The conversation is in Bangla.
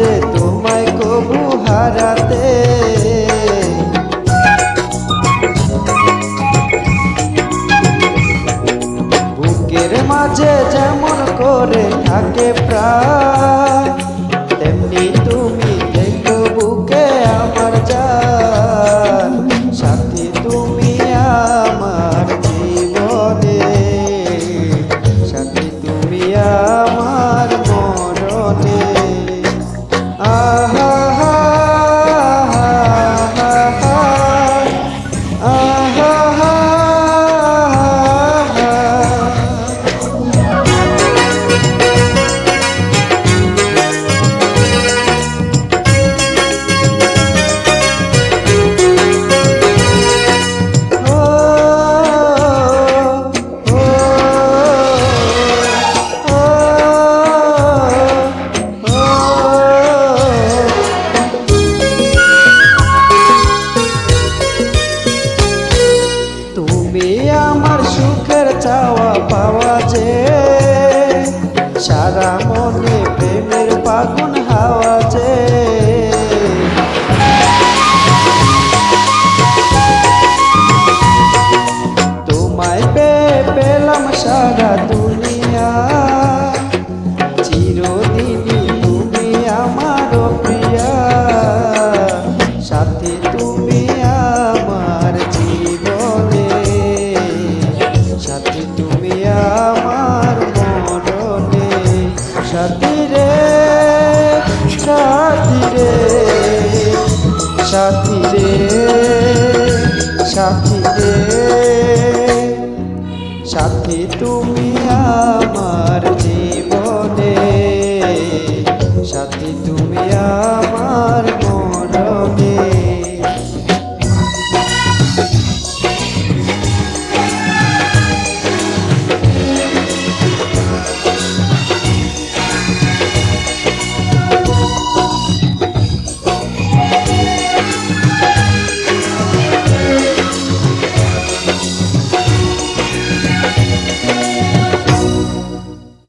যে তোমায় কবু হারাতে। বুকের মাঝে যেমন করে থাকে প্রাণ সুখের চাওয়া পাওয়া যে সারা মনে প্রেমের পাগুন হাওয়া যে। তোমায় পেলাম সারা সাথী রে সাথী রে সাথী তুমি আমার জীবন